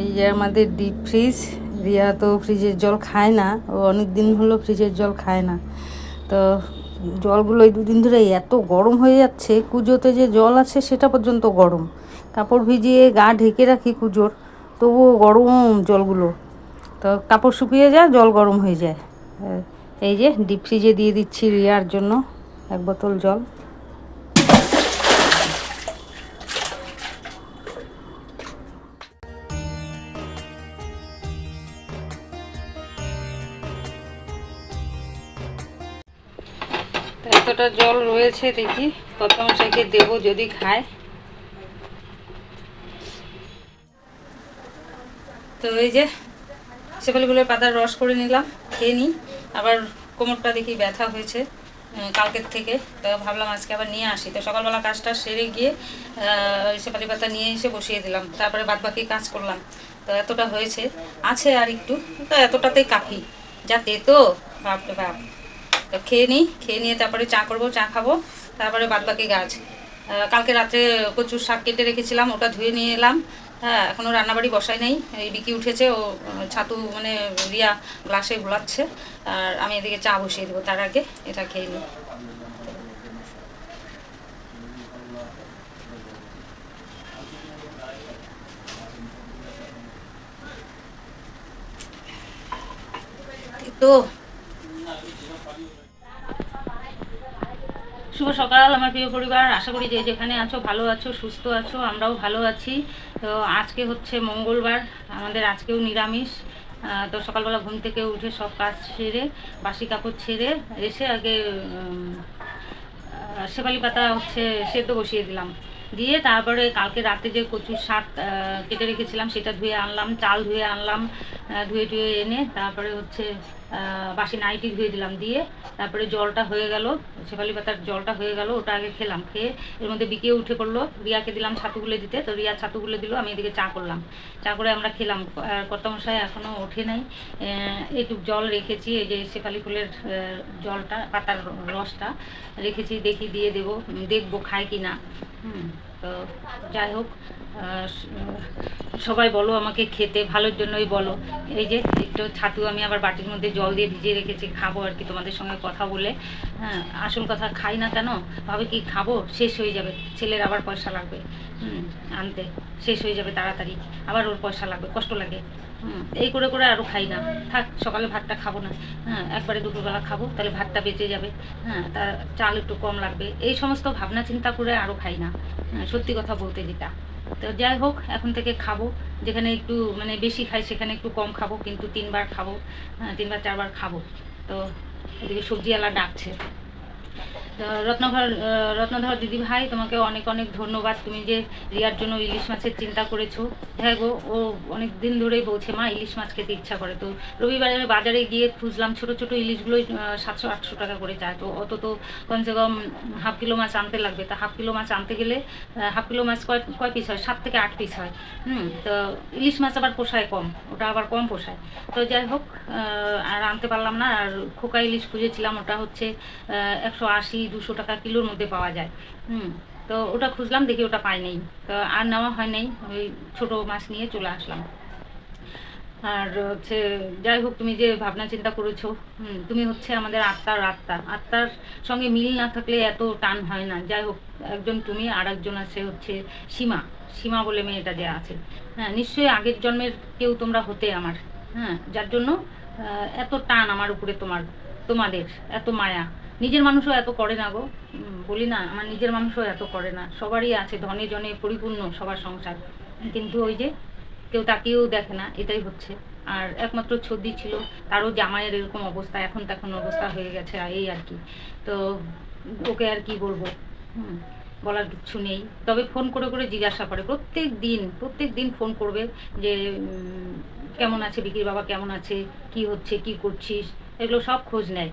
এই যে আমাদের ডিপ ফ্রিজ রিয়া তো ফ্রিজের জল খায় না, ও অনেক দিন হলো ফ্রিজের জল খায় না। তো জলগুলো এই দুদিন ধরে এত গরম হয়ে যাচ্ছে, কুজোতে যে জল আছে সেটা পর্যন্ত গরম। কাপড় ভিজিয়ে গা ঢেকে রাখি কুজোর, তবুও গরম জলগুলো। তো কাপড় শুকিয়ে যায়, জল গরম হয়ে যায়। এই যে ডিপ ফ্রিজে দিয়ে দিচ্ছি রিয়ার জন্য এক বোতল জল। তো এতটা জল রয়েছে দেখি? প্রথম থেকে দেবো যদি খায়। তো এই যে সেপালিগুলোর পাতার রস করে নিলাম, খেয়ে নিই। আবার কোমরটা দেখি ব্যথা হয়েছে কালকের থেকে। তো ভাবলাম আজকে আবার নিয়ে আসি। তো সকালবেলা কাজটা সেরে গিয়ে সেপালি পাতা নিয়ে এসে বসিয়ে দিলাম। তারপরে বাদ বাকি কাজ করলাম। তো এতটা হয়েছে। আছে আর একটু। তো এতটাতেই কাফি। যাতে তো বাপরে বাপ। তো খেয়ে নিই, খেয়ে নিয়ে তারপরে চা করব, চা খাব, তারপরে বাদ বাকি গাছ কালকে রাত্রে প্রচুর শাক কেটে রেখেছিলাম, ওটা ধুয়ে নিয়ে এলাম। হ্যাঁ এখনও রান্নাবাড়ি বসাই নাই, এই বিকি উঠেছে, ও, ছাতু মানে রিয়া গ্লাসে ঘোলাচ্ছে, আর আমি এদিকে চা বসিয়ে দেবো, তার আগে এটা খেয়ে নিই। তো শুভ সকাল আমার প্রিয় পরিবার। আশা করি যে যেখানে আছো, ভালো আছো, সুস্থ আছো, আমরাও ভালো আছি। তো আজকে হচ্ছে মঙ্গলবার, আমাদের আজকেও নিরামিষ। তো সকালবেলা ঘুম থেকে উঠে সব কাজ সেরে, বাসি কাপড় ছেড়ে এসে আগে শেফালি পাতা হচ্ছে সেদ্ধ বসিয়ে দিলাম। দিয়ে তারপরে কালকে রাতে যে কচুর শাক কেটে রেখেছিলাম, সেটা ধুয়ে আনলাম, চাল ধুয়ে আনলাম ধুয়ে টুয়ে এনে তারপরে হচ্ছে বাসি নাইটি ধুয়ে দিলাম দিয়ে তারপরে জলটা হয়ে গেল শেফালি পাতার জলটা হয়ে গেল ওটা আগে খেলাম খেয়ে এর মধ্যে বিকেও উঠে পড়ল রিয়াকে দিলাম ছাতু গুলে দিতে তো রিয়া ছাতু গুলে দিল আমি এদিকে চা করলাম। চা করে আমরা খেলাম আর কর্তামশাই এখনও ওঠে নাই এইটুক জল রেখেছি এই যে শেফালি ফুলের জলটা পাতার রসটা রেখেছি দেখি দিয়ে দেবো দেখব খায় কি না হুম, তো যাই হোক সবাই বলো আমাকে খেতে ভালোর জন্যই বলো। এই যে একটু ছাতু আমি আবার বাটির মধ্যে জল দিয়ে ভিজিয়ে রেখেছি খাব আর কি তোমাদের সঙ্গে কথা বলে। হ্যাঁ আসল কথা খাই না কেন? ভাবে কি খাব? শেষ হয়ে যাবে। ছেলের আবার পয়সা লাগবে। হুম আনতে। শেষ হয়ে যাবে তাড়াতাড়ি। আবার ওর পয়সা লাগবে কষ্ট লাগে। হুম এই করে করে আরও খাই না। থাক সকালে ভাতটা খাব না। হ্যাঁ একবারে দুপুরবেলা খাব তাহলে ভাতটা বেঁচে যাবে। হ্যাঁ তা চাল একটু কম লাগবে। এই সমস্ত ভাবনা চিন্তা করে আরও খাই না। হ্যাঁ, সত্যি কথা বলতে যেটা। তো যাই হোক, এখন থেকে খাব। যেখানে একটু মানে বেশি খাই, সেখানে একটু কম খাব, কিন্তু তিনবার খাব তিনবার, চারবার খাব। তো এদিকে সবজিওয়ালা ডাকছে। রত্নধর রত্নধর দিদি ভাই, তোমাকে অনেক অনেক ধন্যবাদ। তুমি যে রিয়ার জন্য ইলিশ মাছের চিন্তা করেছ হ্যাঁ গো, ও অনেক দিন ধরেই বলছে, মা, ইলিশ মাছ খেতে ইচ্ছা করে। তো রবিবারে বাজারে গিয়ে খুঁজলাম, ছোট ছোট ইলিশগুলোই সাতশো আটশো টাকা করে চায়। তো অত তো কমসে কম হাফ কিলো মাছ আনতে লাগবে। তা হাফ কিলো মাছ আনতে গেলে হাফ কিলো মাছ কয় কয় পিস হয়? সাত থেকে আট পিস হয়। হুম, তো ইলিশ মাছ আবার পোষায় কম, ওটা আবার কম পোষায়। তো যাই হোক আর আনতে পারলাম না। আর খোকা ইলিশ খুঁজেছিলাম, ওটা হচ্ছে একশো আশি দুশো টাকা কিলোর মধ্যে পাওয়া যায়। হুম। তো ওটা খুঁজলাম দেখি ওটা পাই নাই। তো আর নেওয়া হয় নাই ওই ছোটো মাছ নিয়ে চলে আসলাম। আর হচ্ছে যাই হোক তুমি যে ভাবনা চিন্তা করেছ হুম, তুমি হচ্ছে আমাদের আত্মার আত্মা। আত্মার সঙ্গে মিল না থাকলে এত টান হয় না। যাই হোক একজন তুমি আর একজন আছে হচ্ছে সীমা। সীমা বলে মেয়েটা যে আছে। হ্যাঁ নিশ্চয়ই আগের জন্মের কেউ তোমরা হতে আমার। হ্যাঁ যার জন্য এত টান আমার উপরে তোমার তোমাদের এত মায়া। নিজের মানুষও এত করে না গো। বলি না, আমার নিজের মানুষও এত করে না। সবারই আছে ধনে জনে পরিপূর্ণ সবার সংসার। কিন্তু ওই যে কেউ তাকেও দেখে না, এটাই হচ্ছে। আর একমাত্র ছদ্দি ছিল, তারও জামাইয়ের এরকম অবস্থা, এখন তখন অবস্থা হয়ে গেছে এই আর কি। তো ওকে আর কি বলব? বলার কিছু নেই। তবে ফোন করে করে জিজ্ঞাসা করে, প্রত্যেক দিন প্রত্যেক দিন ফোন করবে যে কেমন আছে, বিকির বাবা কেমন আছে, কি হচ্ছে, কি করছিস? এগুলো সব খোঁজ নেয়।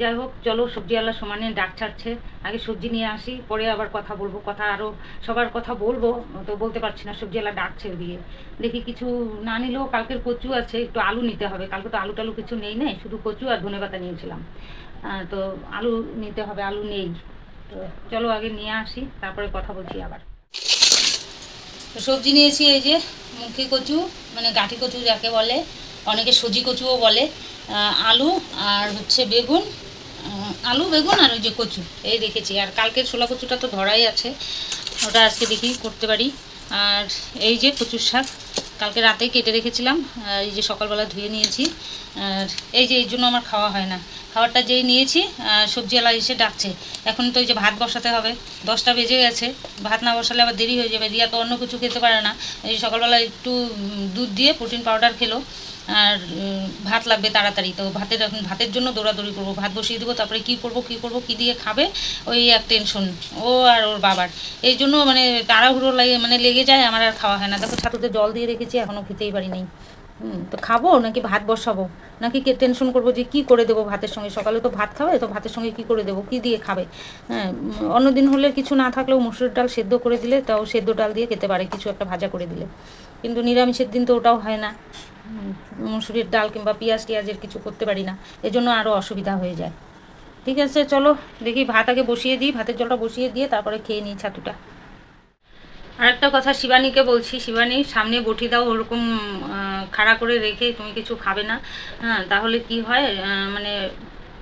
যাই হোক, চলো সবজিওয়ালা সমানে ডাক ছাড়ছে। আগে সবজি নিয়ে আসি, পরে আবার কথা বলব, কথা আরও সবার কথা বলব। তো বলতে পারছি না সবজিওয়ালা ডাকছে ওদিকে। দেখি কিছু না নিলেও কালকের কচু আছে, একটু আলু নিতে হবে। কালকে তো আলু টালু কিছু নেই নেই, শুধু কচু আর ধনে পাতা নিয়েছিলাম। তো আলু নিতে হবে, আলু নেই। তো চলো আগে নিয়ে আসি, তারপরে কথা বলছি আবার। তো সবজি নিয়েছি এই যে, মুখি কচু মানে গাঠি কচু যাকে বলে, অনেকে সজি কচুও বলে। আলু আর হচ্ছে বেগুন আলু, বেগুন আর ওই যে কচু, এই রেখেছি আর কালকের ছোলা কচুটা তো ধরাই আছে, ওটা আজকে দেখি করতে পারি। আর এই যে কচুর শাক, কালকে রাতেই কেটে রেখেছিলাম এই যে সকালবেলা ধুয়ে নিয়েছি। আর এই যে এই জন্য আমার খাওয়া হয় না। খাবারটা যেই নিয়েছি সবজিওয়ালা এসে ডাকছে। এখন তো ওই যে ভাত বসাতে হবে, দশটা বেজে গেছে। ভাত না বসালে আবার দেরি হয়ে যাবে রিয়া তো অন্য কিছু খেতে পারে না। এই সকালবেলা একটু দুধ দিয়ে প্রোটিন পাউডার খেলো। আর ভাত লাগবে তাড়াতাড়ি। তো ভাতের এখন ভাতের জন্য দৌড়াদৌড়ি করব, ভাত বসিয়ে দেবো, তারপরে কী করব কী করব, কী দিয়ে খাবে, ওই এক টেনশন ও আর ওর বাবার। এই জন্য মানে তাড়াহুড়ো লাগে মানে লেগে যায়, আমার আর খাওয়া হয় না। দেখো ছাতুতে জল দিয়ে রেখেছি এখনও খেতেই পারি নেই তো খাব, নাকি ভাত বসাবো? নাকি কে টেনশন করব যে কি করে দেবো ভাতের সঙ্গে? সকালে তো ভাত খাবে, তো ভাতের সঙ্গে কি করে দেবো, কি দিয়ে খাবে? হ্যাঁ অন্যদিন হলে কিছু না থাকলেও মুসুর ডাল সেদ্ধ করে দিলে, তাও সেদ্ধ ডাল দিয়ে খেতে পারে, কিছু একটা ভাজা করে দিলে। কিন্তু নিরামিষের দিন তো ওটাও হয় না। মুসুরির ডাল কিংবা পেঁয়াজ টিয়াজের কিছু করতে পারি না। এজন্য আরও অসুবিধা হয়ে যায়। ঠিক আছে, চলো দেখি ভাত আগে বসিয়ে দিই, ভাতের জলটা বসিয়ে দিয়ে তারপরে খেয়ে নিই ছাতুটা। আরেকটা কথা শিবানীকে বলছি, শিবানী, সামনে বটি দাও, ওরকম খাড়া করে রেখে তুমি কিছু খাবে না। হ্যাঁ তাহলে কি হয় মানে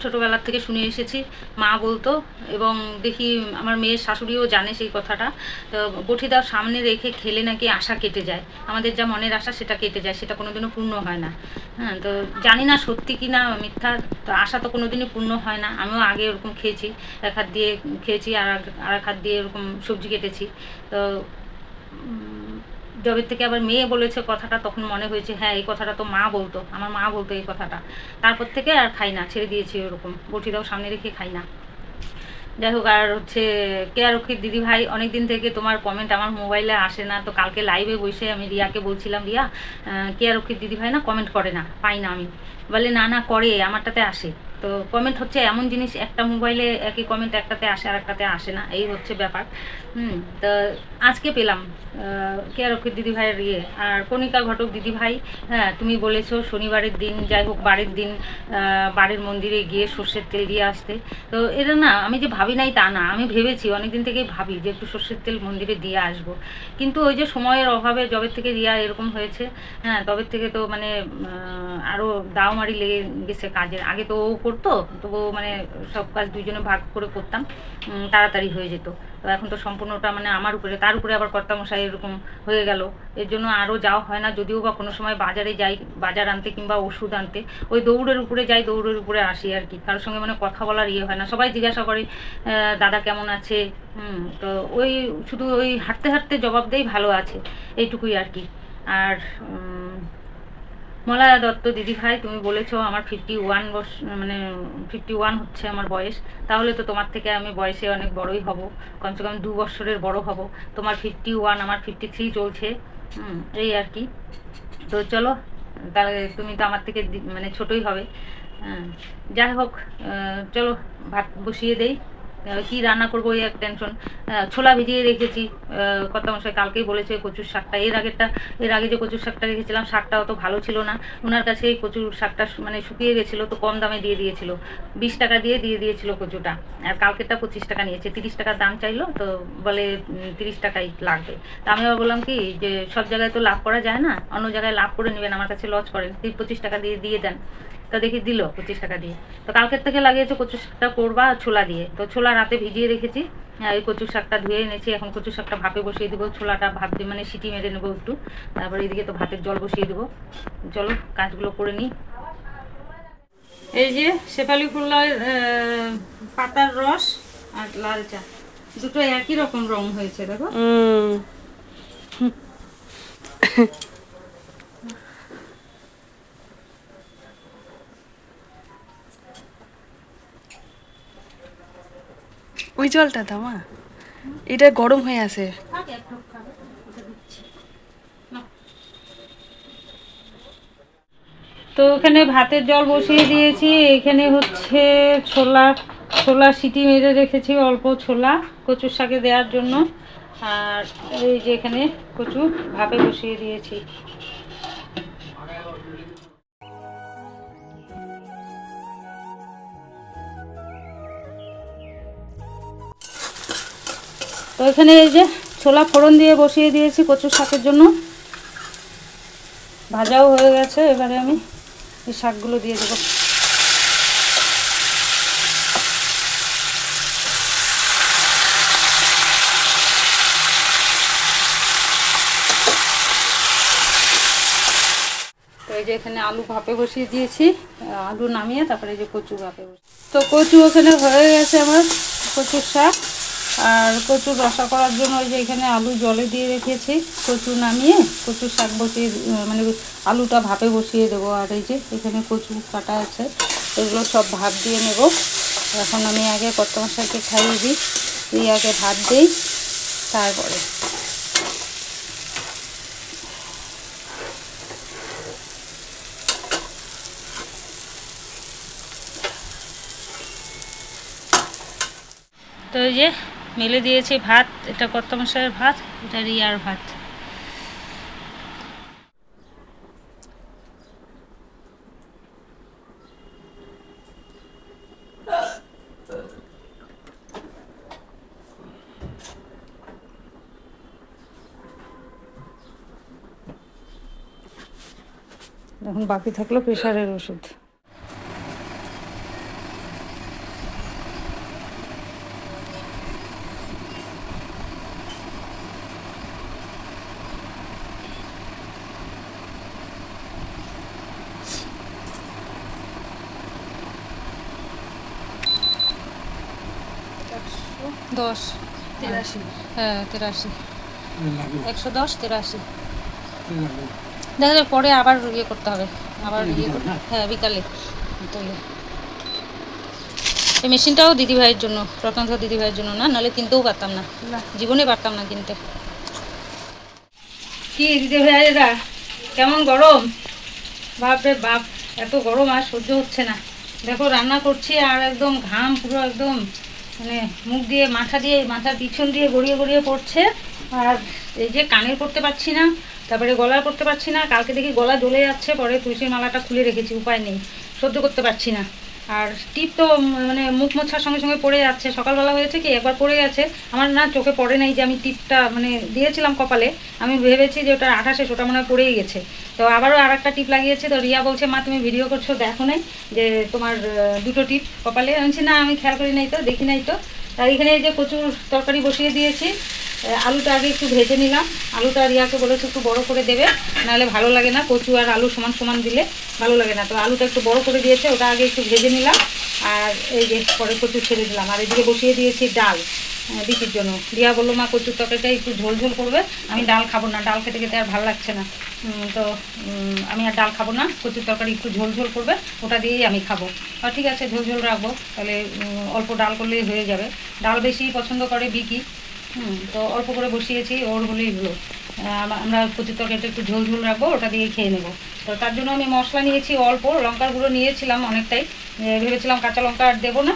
ছোটোবেলার থেকে শুনে এসেছি, মা বলতো, এবং দেখি আমার মেয়ের শাশুড়িও জানে সেই কথাটা, তো বটি দাও সামনে রেখে খেলে নাকি আশা কেটে যায়। আমাদের যা মনের আশা সেটা কেটে যায়, সেটা কোনোদিনও পূর্ণ হয় না। হ্যাঁ তো জানি না সত্যি কি না মিথ্যা, তো আশা তো কোনোদিনই পূর্ণ হয় না। আমিও আগে এরকম খেয়েছি, এক হাত দিয়ে খেয়েছি আর আর এক হাত দিয়ে এরকম সবজি কেটেছি। তো যবে থেকে আবার মেয়ে বলেছে কথাটা, তখন মনে হয়েছে হ্যাঁ এই কথাটা তো মা বলতো। আমার মা বলতো এই কথাটা। তারপর থেকে আর খাই না, ছেড়ে দিয়েছি ওরকম। বটিটাও সামনে রেখে খাই না। যাই হোক, আর হচ্ছে কেয়ারক্ষীর দিদি ভাই অনেক দিন থেকে তোমার কমেন্ট আমার মোবাইলে আসে না। তো কালকে লাইভে বসে আমি রিয়াকে বলছিলাম, রিয়া কেয়ারক্ষীর দিদি ভাই না কমেন্ট করে না, পাই না আমি। বলে, না না, করে, আমারটাতে আসে। তো কমেন্ট হচ্ছে এমন জিনিস, একটা মোবাইলে একই কমেন্ট একটাতে আসে আর একটাতে আসে না, এই হচ্ছে ব্যাপার। হুম, তো আজকে পেলাম কেয়ারক্ষীর দিদি ভাইয়ের ইয়ে আর কণিকা ঘটক দিদি ভাই হ্যাঁ তুমি বলেছ শনিবারের দিন, যাই হোক বারের দিন বাড়ির মন্দিরে গিয়ে সর্ষের তেল দিয়ে আসতে। তো এটা না, আমি যে ভাবি নাই তা না, আমি ভেবেছি, অনেকদিন থেকেই ভাবি যে একটু সর্ষের তেল মন্দিরে দিয়ে আসব। কিন্তু ওই যে সময়ের অভাবে যবে থেকে রিয়া এরকম হয়েছে হ্যাঁ তবে থেকে তো মানে আরও দাওমারি লেগে গেছে কাজের। আগে তো ও করতো, তো ও মানে সব কাজ দুইজনে ভাগ করে করতাম তাড়াতাড়ি হয়ে যেত। তো এখন তো সম্পূর্ণটা মানে আমার উপরে, তার উপরে আবার কর্তামশাই এরকম হয়ে গেল। এর জন্য আরও যাওয়া হয় না, যদিও বা কোনো সময় বাজারে যাই, বাজার আনতে কিংবা ওষুধ আনতে, ওই দৌড়ের উপরে যাই, দৌড়ের উপরে আসি আর কি। কারোর সঙ্গে মানে কথা বলার ইয়ে হয় না। সবাই জিজ্ঞাসা করে দাদা কেমন আছে? হুম, তো ওই শুধু ওই হাঁটতে হাঁটতে জবাব দেই, ভালো আছে। এইটুকুই আর কি। আর মলয়া দত্ত দিদি ভাই, তুমি বলেছ আমার ফিফটি ওয়ান মানে ফিফটি ওয়ান হচ্ছে আমার বয়স। তাহলে তো তোমার থেকে আমি বয়সে অনেক বড়ই হব। কমসে কম দু বছরের বড় হব। তোমার ফিফটি ওয়ান আমার ফিফটি থ্রি চলছে এই আর কি। তো চলো, তাহলে তুমি তো আমার থেকে মানে ছোটই হবে। যাই হোক চলো, ভাত বসিয়ে দেই। কি রান্না করব ওই এক টেনশন ছোলা ভিজিয়ে রেখেছি। কর্তা মশাই কালকেই বলেছে কচুর শাকটা। এর আগেরটা, এর আগে যে কচুর শাকটা রেখেছিলাম, শাকটা অত ভালো ছিল না। ওনার কাছে এই কচুর শাকটা মানে শুকিয়ে গেছিল, তো কম দামে দিয়ে দিয়েছিল। বিশ টাকা দিয়ে দিয়ে দিয়েছিল কচুটা। আর কালকেরটা পঁচিশ টাকা নিয়েছে। তিরিশ টাকার দাম চাইলো, তো বলে তিরিশ টাকাই লাগবে। তা আমি আবার বললাম কি, যে সব জায়গায় তো লাভ করা যায় না, অন্য জায়গায় লাভ করে নেবেন, আমার কাছে লস করেন। পঁচিশ টাকা দিয়ে দিয়ে দেন। তো দেখি দিল পঁচিশ টাকা দিয়ে। তো কালকের থেকে লাগিয়েছে কচু শাকটা করবা ছোলা দিয়ে। তো ছোলা রাতে ভিজিয়ে রেখেছি। এই কচু শাকটা ধুয়ে এনেছি। এখন কচু শাকটা ভাপে বসিয়ে দেবো। ছোলাটা ভাপ দিয়ে মানে সিটি মেরে নেব একটু। তারপর এদিকে তো ভাতের জল বসিয়ে দেবো। চলো, কাজগুলো করে নিই। এই যে শেফালি ফুলের পাতার রস আর লাল চা। দুটো একই রকম রং হয়েছে, দেখো। ওই জলটা দাও, মা। এটা গরম হয়ে আছে। তো ওখানে ভাতের জল বসিয়ে দিয়েছি, এখানে হচ্ছে ছোলা ছোলা সিটি মেরে রেখেছি, অল্প ছোলা, কচুর শাকে দেওয়ার জন্য। আর এই যে এখানে কচু ভাপে বসিয়ে দিয়েছি। তো এখানে এই যে ছোলা ফোড়ন দিয়ে বসিয়ে দিয়েছি কচু শাকের জন্য। ভাজাও হয়ে গেছে, এবারে আমি এই শাকগুলো দিয়ে দেবো। তো এই যে এখানে আলু ভাপে বসিয়ে দিয়েছি আলু নামিয়ে তারপরে এই যে কচু ভাপে বসিয়ে তো কচু ওখানে হয়ে গেছে আমার কচুর শাক। আর কচুর রসা করার জন্য ওই যে এখানে আলু জলে দিয়ে রেখেছি। কচু নামিয়ে কচুর শাক বসিয়ে মানে আলুটা ভাপে বসিয়ে দেবো। আর এই যে এখানে কচু কাটা আছে, এগুলো সব ভাত দিয়ে নেব। এখন আমি আগে কত মশাইকে খাইয়ে দিই। দিয়ে আগে ভাত দিই, তারপরে। তো এই যে মেলে দিয়েছি ভাত এটা কত ভাত এটা রিয়ার ভাত। এখন বাকি থাকল প্রেশারের ওষুধ। দশ। তেরাশি। হ্যাঁ তেরাশি। একশো দশ তেরাশি। দেখা যাক পরে আবার ইয়ে করতে হবে। আবার ইয়ে হ্যাঁ। বিকালে। তাহলে এই মেশিনটাও দিদি ভাইয়ের জন্য রত্নাথ দিদি ভাইয়ের জন্য না নাহলে কিনতেও পারতাম না। না। জীবনে পারতাম না কিনতে। কি দিদি ভাইয়েরা কেমন গরম? বাপরে বাপ এত গরম আর সহ্য হচ্ছে না। দেখো রান্না করছি আর একদম ঘাম পুরো একদম মানে মুখ দিয়ে, মাথা দিয়ে, মাথার পিছন দিয়ে গড়িয়ে গড়িয়ে পড়ছে। আর এই যে কানের করতে পারছি না, তারপরে গলার করতে পারছি না, কালকে দেখি গলা জ্বলে যাচ্ছে, পরে তুলসীর মালাটা খুলে রেখেছি, উপায় নেই, সহ্য করতে পারছি না। আর টিপ তো মানে মুখ মোছার সঙ্গে সঙ্গে পড়ে যাচ্ছে। সকালবেলা হয়েছে কি, একবার পড়ে গেছে। আমার না চোখে পড়ে নাই যে আমি টিপটা মানে দিয়েছিলাম কপালে। আমি ভেবেছি যে ওটা আঠাশে, ওটা মনে হয় পড়েই গেছে। তো আবারও আর একটা টিপ লাগিয়েছে। তো রিয়া বলছে, মা, তুমি ভিডিও করছ, দেখো নাই যে তোমার দুটো টিপ কপালে? আমি না, আমি খেয়াল করি নাই তো, দেখি নাই তো। আর এখানে যে প্রচুর তরকারি বসিয়ে দিয়েছি। আলুটা আগে একটু ভেজে নিলাম। আলুটা রিয়াকে বলেছে একটু বড় করে দেবে, নাহলে ভালো লাগে না, কচু আর আলু সমান সমান দিলে ভালো লাগে না। তো আলুটা একটু বড় করে দিয়েছে, ওটা আগে একটু ভেজে নিলাম। আর এই যে পরে কচু ছেড়ে দিলাম। আর এদিকে বসিয়ে দিয়েছি ডাল বিচির জন্য। রিয়া বলল, মা, কচুর তরকারিটা একটু ঝোল ঝোল করবে, আমি ডাল খাব না, ডাল খেতে খেতে আর ভালো লাগছে না। তো আমি আর ডাল খাব না, কচুর তরকারি একটু ঝোল ঝোল করবে, ওটা দিয়েই আমি খাব। আর ঠিক আছে, ঝোল ঝোল রাখব, তাহলে অল্প ডাল করলেই হয়ে যাবে। ডাল বেশি পছন্দ করে বিকি হুম, তো অল্প করে বসিয়েছি, ওর হলো। আম- আমরা কচুর তরকারিটা একটু ঝোল ঝোল রাখব, ওটা দিয়ে খেয়ে নেব। তো তার জন্য আমি মশলা নিয়েছি অল্প, লঙ্কার গুঁড়ো নিয়েছিলাম অনেকটাই। ভেবেছিলাম কাঁচা লঙ্কা আর দেবো না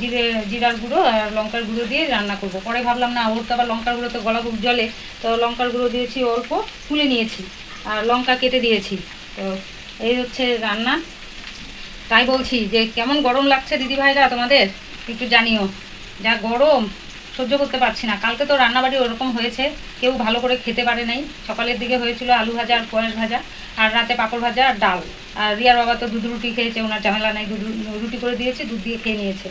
জিরে, জিরার গুঁড়ো আর লঙ্কার গুঁড়ো দিয়ে রান্না করব। পরে ভাবলাম, না, ওর তো আবার লঙ্কার গুঁড়ো তো গলা খুব জলে তো লঙ্কার গুঁড়ো দিয়েছি অল্প, তুলে নিয়েছি আর লঙ্কা কেটে দিয়েছি। তো এই হচ্ছে রান্না। তাই বলছি যে, কেমন গরম লাগছে দিদিভাইরা তোমাদের? একটু জানিও। যা গরম সহ্য করতে পারছি না। কালকে তো রান্নাবাড়ি ওরকম হয়েছে, কেউ ভালো করে খেতে পারে নাই। সকালের দিকে হয়েছিল আলু ভাজা আর পয়েস ভাজা, আর রাতে পাঁপড় ভাজা আর ডাল। আর রিয়ার বাবা তো দুধ রুটি খেয়েছে, ওনার ঝামেলা নাই, দুধ রুটি করে দিয়েছে, দুধ দিয়ে খেয়ে নিয়েছে।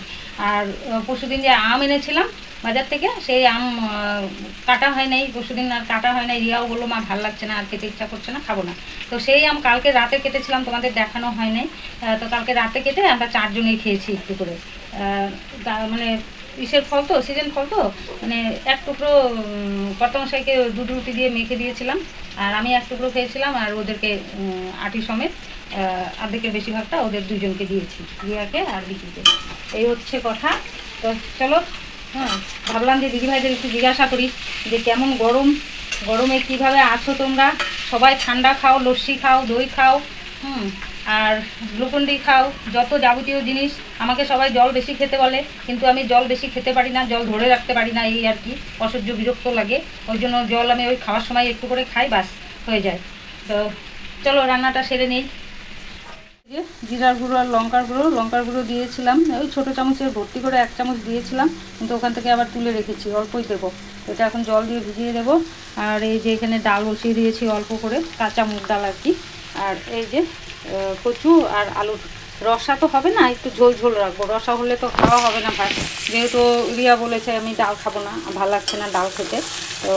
আর পরশু দিন যে আম এনেছিলাম বাজার থেকে, সেই আম কাটা হয় নাই পরশু দিন আর কাটা হয় নাই। রিয়াও বলল, মা, ভালো লাগছে না, আর খেতে ইচ্ছা করছে না, খাব না। তো সেই আম কালকে রাতে কেটেছিলাম, তোমাদের দেখানো হয় নাই। তো কালকে রাতে কেটে আমরা চারজনেই খেয়েছি একটু করে। মানে ইসের ফল তো, সিজন ফল তো মানে এক টুকরো কত মশাইকে দুধ রুটি দিয়ে মেখে দিয়েছিলাম, আর আমি এক টুকরো খেয়েছিলাম, আর ওদেরকে আটি সমেত অর্ধেকের বেশিরভাগটা ওদের দুজনকে দিয়েছি রিয়াকে আর বিকিকে এই হচ্ছে কথা। তো চলো হ্যাঁ ভাবলাম যে দিদিভাইদের একটু জিজ্ঞাসা করি যে কেমন গরম, গরমে কীভাবে আছো তোমরা? সবাই ঠান্ডা খাও, লস্যি খাও, দই খাও, হুম আর গ্লুকন্ডি খাও, যত যাবতীয় জিনিস, আমাকে সবাই জল বেশি খেতে বলে, কিন্তু আমি জল বেশি খেতে পারি না, জল ধরে রাখতে পারি না, এই আর কি, অসহ্য বিরক্ত লাগে। ওই জন্য জল আমি ওই খাওয়ার সময় একটু করে খাই বাস হয়ে যায়। তো চলো রান্নাটা সেরে নেই। জিরার গুঁড়ো আর লঙ্কার গুঁড়ো লঙ্কার গুঁড়ো দিয়েছিলাম, ওই ছোটো চামচের ভর্তি করে এক চামচ দিয়েছিলাম, কিন্তু ওখান থেকে আবার তুলে রেখেছি, অল্পই দেবো। এটা এখন জল দিয়ে ভিজিয়ে দেবো, আর এই যে এখানে ডাল বসিয়ে দিয়েছি অল্প করে, কাঁচা মুগ ডাল আর কি। আর এই যে কচু আর আলুর রসা তো হবে না, একটু ঝোল ঝোল রাখব। রসা হলে তো খাওয়া হবে না ভাই। যেহেতু রিয়া বলেছে আমি ডাল খাব না, ভালো লাগছে না ডাল খেতে। তো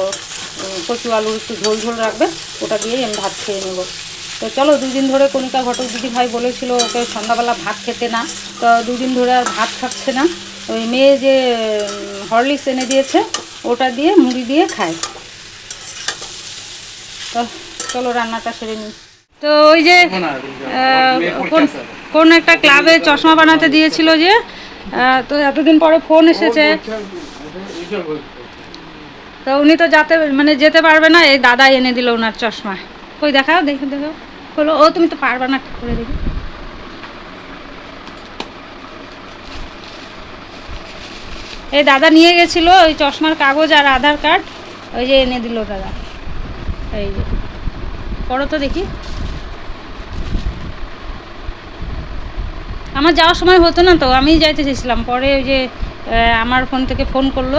কচু আলু একটু ঝোল ঝোল রাখবে, ওটা দিয়েই আমি ভাত খেয়ে নেব। তো চলো, দুদিন ধরে কণিকা ঘটক দিদি ভাই বলেছিল ওকে সন্ধ্যাবেলা ভাত খেতে না। তো দুদিন ধরে আর ভাত খাচ্ছে না। ওই মেয়ে যে হরলিক্স এনে দিয়েছে, ওটা দিয়ে মুড়ি দিয়ে খায়। তো, চলো, রান্নাটা সেরে নিই। তো ওই যে কোন একটা ক্লাবে চশমা বানাতে দিয়েছিল যে তো এতদিন পরে ফোন এসেছে। তো উনি তো যাতে মানে যেতে পারবে না এই দাদা এনে দিল ওনার চশমা। কই দেখাও দেখো দেখো হলো ও তুমি তো পারবে না করে দেখি। এই দাদা নিয়ে গেছিল ওই চশমার কাগজ আর আধার কার্ড ওই যে এনে দিল দাদা। এই যে। পড়ো তো দেখি। আমার যাওয়ার সময় হতো না তো আমি যাইতে চেয়েছিলাম পরে ওই যে আমার ফোন থেকে ফোন করল।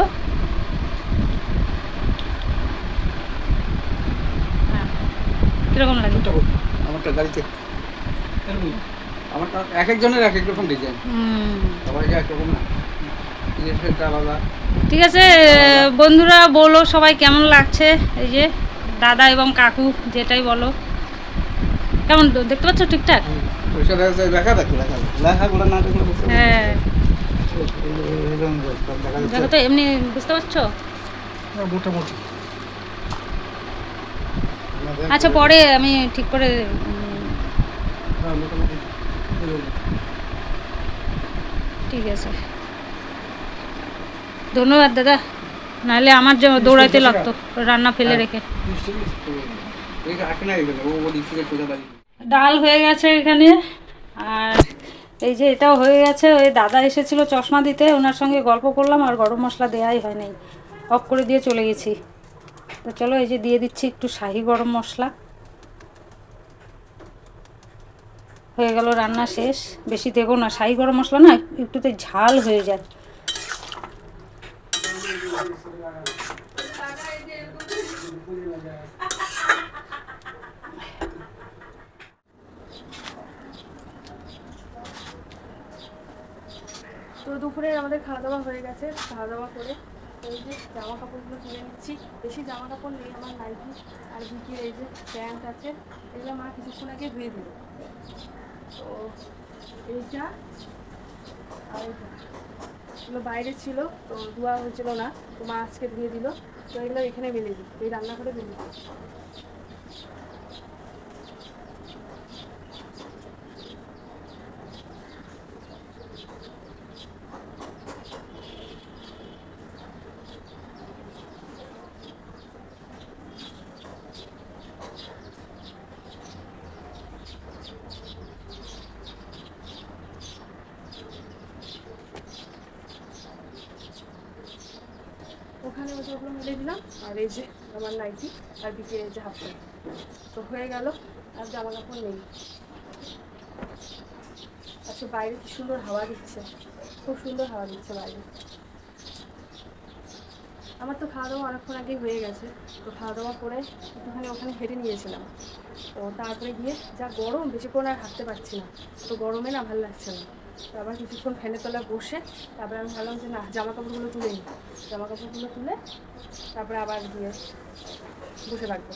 হ্যাঁ। কীরকম লাগে? আমারটা গাড়িতে আমারটা এক একজনের এক এক রকম ডিজাইন সবাই এক রকম না। ঠিক আছে বন্ধুরা বলো সবাই কেমন লাগছে? এই যে দাদা এবং কাকু যেটাই বলো। কেমন দেখতে পাচ্ছ ঠিকঠাক? লেখা লেখাগুলো। হ্যাঁ। দেখো তো এমনি বুঝতে পারছ? হ্যাঁ, মোটামুটি আচ্ছা পরে আমি ঠিক করে হ্যাঁ। ঠিক আছে। ধন্যবাদ দাদা। নাহলে আমার যে দৌড়াইতে লাগতো রান্না ফেলে রেখে। ডাল হয়ে গেছে এখানে। আর এই যে এটাও হয়ে গেছে, ওই দাদা এসেছিল চশমা দিতে, ওনার সঙ্গে গল্প করলাম, আর গরম মশলা দেওয়াই হয় নাই অফ করে দিয়ে চলে গেছি। তো চলো এই যে দিয়ে দিচ্ছি একটু শাহি গরম মশলা। হয়ে গেল রান্না শেষ। বেশি দেবো না, শাহি গরম মশলা না, একটুতে ঝাল হয়ে যায়। তো দুপুরে আমাদের খাওয়া দাওয়া হয়ে গেছে খাওয়া দাওয়া করে এই যে জামা কাপড়গুলো কিনে নিচ্ছি। বেশি জামা কাপড় নেই আমার নাইটি আর ভিকির এই যে প্যান্ট আছে, এগুলো মা কিছুক্ষণ আগে ধুয়ে দিল। তো এইটা আর এগুলো বাইরে ছিল, তো ধোয়া হয়েছিল না, তো মা আজকে ধুয়ে দিল। তো এগুলো এখানে মেলে দিই এই রান্নাঘরে মেলে দিই ওখানে ওই যে ওগুলো মেলে দিলাম আর এই যে আমার নাইটি আর বিকেল এই যে হাফ তো হয়ে গেল, আর জামা কাপড় নেই। আচ্ছা বাইরে কি সুন্দর হাওয়া দিচ্ছে? খুব সুন্দর হাওয়া দিচ্ছে বাইরে। আমার তো খাওয়া দাওয়া অনেকক্ষণ আগেই হয়ে গেছে। তো খাওয়া দাওয়া করে একটুখানি ওখানে হেঁটে নিয়েছিলাম। তো তারপরে গিয়ে যা গরম, বেশিক্ষণ আর হাঁটতে পারছি না। তো গরমে না ভালো লাগছে না। তো আবার কিছুক্ষণ ফ্যানের তলায় বসে তারপরে আমি ভাবলাম যে না, জামা কাপড়গুলো তুলে নিই। জামা কাপড়গুলো তুলে তারপরে আবার গিয়ে বসে থাকব।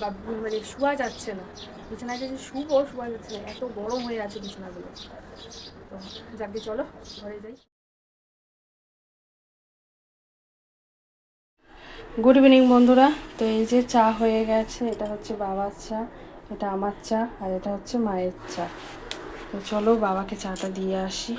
বা মানে শোয়া যাচ্ছে না। বিছানায় যে শুবো, শোয়া যাচ্ছে না। এত গরম হয়ে আছে বিছানাগুলো। তো যাকে চলো, ঘরে যাই। গুড ইভিনিং বন্ধুরা। তো এই যে চা হয়ে গেছে, এটা হচ্ছে বাবার চা, এটা আমার চা, আর এটা হচ্ছে মায়ের চা। তো চলো বাবাকে চাটা দিয়ে আসি।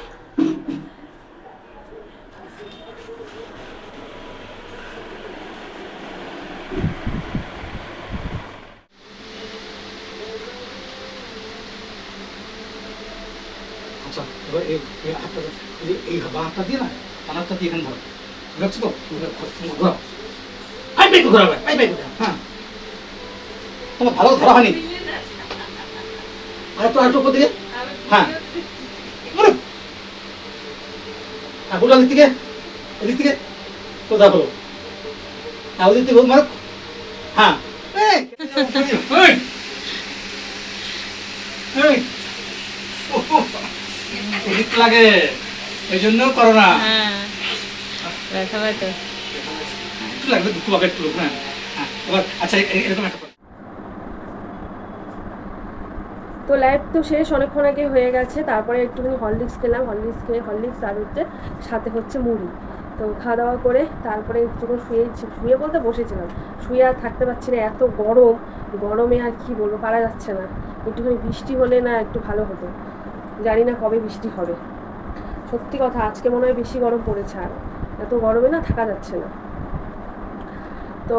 আচ্ছা এবার এই হাতটা এই বা হাতটা দিয়ে না কানারটা দিয়ে এখানে ধরো। বুঝাচ্ছ তো? ঘোরাও হ্যাঁ। আর আর। হ্যাঁ হ্যাঁ তো মারো হ্যাঁ। এই, এই, এই। এদিক লাগে। এই জন্য করো না। হ্যাঁ। ব্যথা একটু লাগবে দুটো আগে একটু হ্যাঁ। আচ্ছা এরকম একটা তো লাইভ তো শেষ অনেকক্ষণ আগে হয়ে গেছে। তারপরে একটুখানি হরলিক্স খেলাম হরলিক্স খেয়ে হরলিক্স আর হচ্ছে সাথে হচ্ছে মুড়ি। তো খাওয়া দাওয়া করে তারপরে একটুক্ষণ শুয়ে শুয়ে বলতে বসেছিলাম, শুয়ে আর থাকতে পারছি না, এত গরম, গরমে আর কি বলব, পারা যাচ্ছে না। একটুখানি বৃষ্টি হলে না একটু ভালো হতো। জানি না কবে বৃষ্টি হবে। সত্যি কথা, আজকে মনে হয় বেশি গরম পড়েছে আর। এত গরমে না থাকা যাচ্ছে না। তো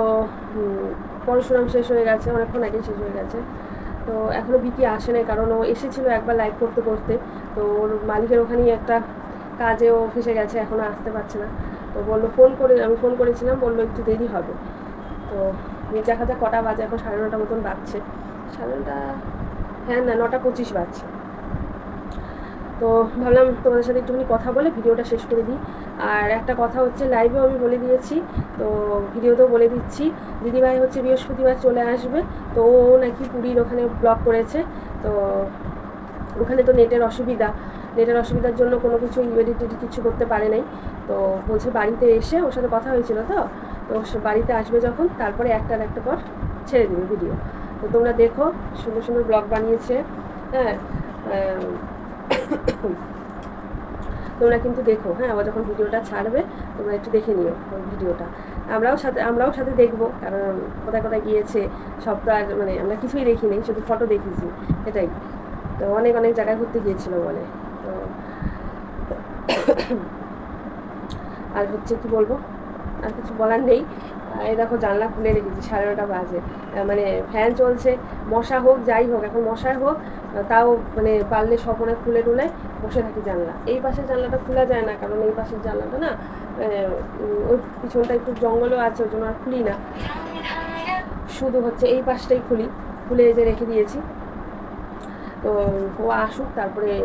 পড়াশোনা শেষ হয়ে গেছে, অনেকক্ষণ আগে শেষ হয়ে গেছে। তো এখনও বিকি আসে নাই, কারণ ও এসেছিল একবার লাইভ করতে করতে তো ওর মালিকের ওখানেই একটা কাজে ও ফেসে গেছে এখনও আসতে পারছে না। তো বলল, ফোন করে, আমি ফোন করেছিলাম, বলল, একটু দেরি হবে। তো দেখা যাক কটা বাজে, এখন সাড়ে নটা মতন বাজছে। সাড়ে নটা হ্যাঁ না, নটা পঁচিশ বাজছে। তো ভাবলাম তোমাদের সাথে একটুখানি কথা বলে ভিডিওটা শেষ করে দিই। আর একটা কথা হচ্ছে লাইভেও আমি বলে দিয়েছি, তো ভিডিওতেও বলে দিচ্ছি, দিদিভাই হচ্ছে বৃহস্পতিবার চলে আসবে, তো ও নাকি পুরীর ওখানে ব্লগ করেছে, তো ওখানে তো নেটের অসুবিধা। নেটের অসুবিধার জন্য কোনো কিছু টেডিট কিছু করতে পারে নাই। তো বলছে বাড়িতে এসে ওর সাথে কথা হয়েছিল তো তো বাড়িতে আসবে যখন, তারপরে একটার একটা পর ছেড়ে দেবে ভিডিও তো তোমরা দেখো, সুন্দর সুন্দর ব্লগ বানিয়েছে হ্যাঁ তোমরা কিন্তু দেখো হ্যাঁ ও যখন ভিডিওটা ছাড়বে, তোমরা একটু দেখে নিও ওই ভিডিওটা। আমরাও সাথে আমরাও সাথে দেখব, কারণ কোথায় কোথায় গিয়েছে, সব আর মানে আমরা কিছুই দেখি নেই শুধু ফটো দেখেছি, এটাই। তো অনেক অনেক জায়গায় ঘুরতে গিয়েছিল বলে। তো আর হচ্ছে কি বলব? আর কিছু বলার নেই। এই দেখো জানলা খুলে রেখেছি সাড়ে নটা বাজে। মানে ফ্যান চলছে মশা হোক যাই হোক এখন মশাই হোক তাও মানে পারলে স্বপনে খুলে টুলে বসে থাকি জানলা। এই পাশের জানলাটা খোলা যায় না কারণ এই পাশের জানলাটা না উম, ওই পিছনটা একটু জঙ্গলও আছে ওই জন্য আর খুলি না। শুধু হচ্ছে এই পাশটাই খুলি। খুলে যে রেখে দিয়েছি। তো ও আসুক তারপরে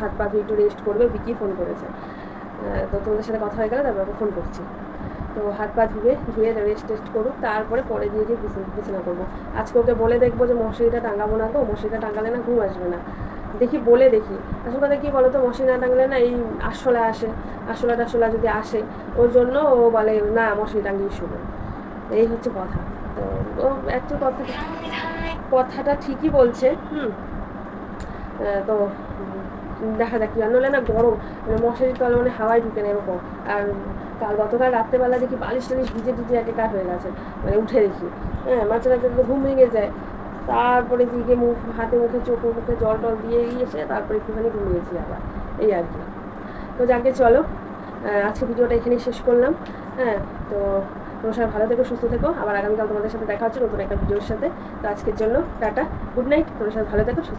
হাত পা একটু রেস্ট করবে, বিকি ফোন করেছে। তো তোমাদের সাথে কথা হয়ে গেলে, তারপর ফোন করছি। তো হাত পা ধুয়ে ধুয়ে রেস্ট টেস্ট করুক, তারপরে পরে দিয়ে গিয়ে বিছানা করব। আজকে ওকে বলে দেখব যে মশারিটা টাঙাবো না তো, মশারিটা টাঙালে না ঘুম আসবে না। দেখি, বলে দেখি। আসল কথা কি বলো তো মশারি না টাঙলে না এই আরশোলা আসে, আরশোলা টাশোলা যদি আসে, ওর জন্য ও বলে, না, মশারি টাঙিয়ে শুভ এই হচ্ছে কথা। তো ও অ্যাকচুয়াল কথা, কথাটা ঠিকই বলছে, হুম। তো দেখা যাক কি আর না গরম মানে মশারির তলে মানে হাওয়াই ঢুকে না এরকম। আর কাল গতকাল রাত্রেবেলা দেখি বালিশ টালিশ ভিজে ভিজে একেকার হয়ে গেছে মানে উঠে দেখি। হ্যাঁ মাঝে মাঝে তো ঘুম ভেঙে যায়। তারপরে দিকে মুখ, হাতে মুখে, চোখে মুখে জল টল দিয়ে গিয়েছে তারপরে একটুখানি ঘুমিয়েছি আবার। এই আর কি। তো যাকে চলো আজকে ভিডিওটা এখানেই শেষ করলাম। হ্যাঁ তো তোমার সবাই ভালো থেকো, সুস্থ থেকো। আবার আগামীকাল তোমাদের সাথে দেখা হচ্ছে নতুন একটা ভিডিওর সাথে। তো আজকের জন্য টাটা, গুড নাইট। তোমার সবাই ভালো থেকো, সুস্থ